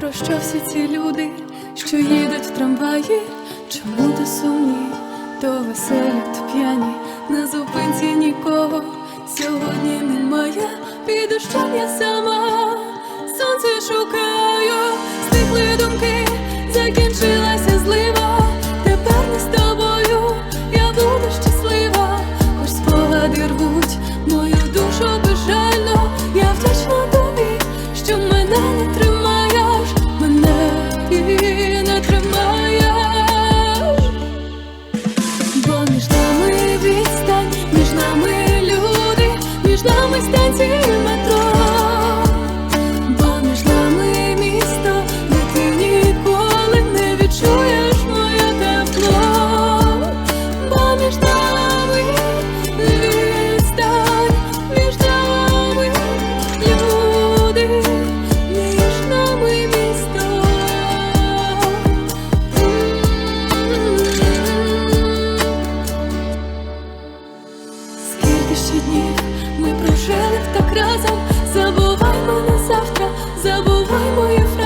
Про що всі ці люди, що їдуть в трамваї? Чому ти сумні, то веселі, то п'яні? На зупинці нікого сьогодні немає, під щоб я сама. Нами станції так разом, забувай мене завтра, забувай мої фрази,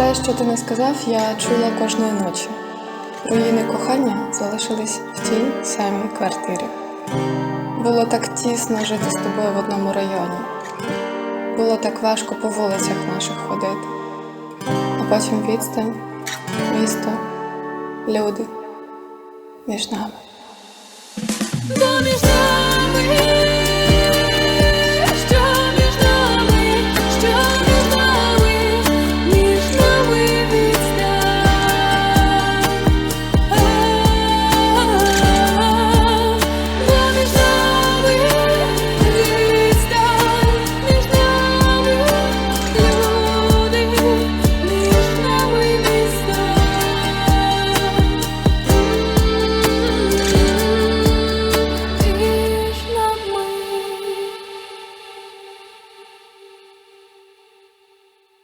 Все, що ти не сказав, я чула кожної ночі. Руїни кохання залишились в тій самій квартирі. Було так тісно жити з тобою в одному районі. Було так важко по вулицях наших ходити. А потім відстань, місто, люди між нами.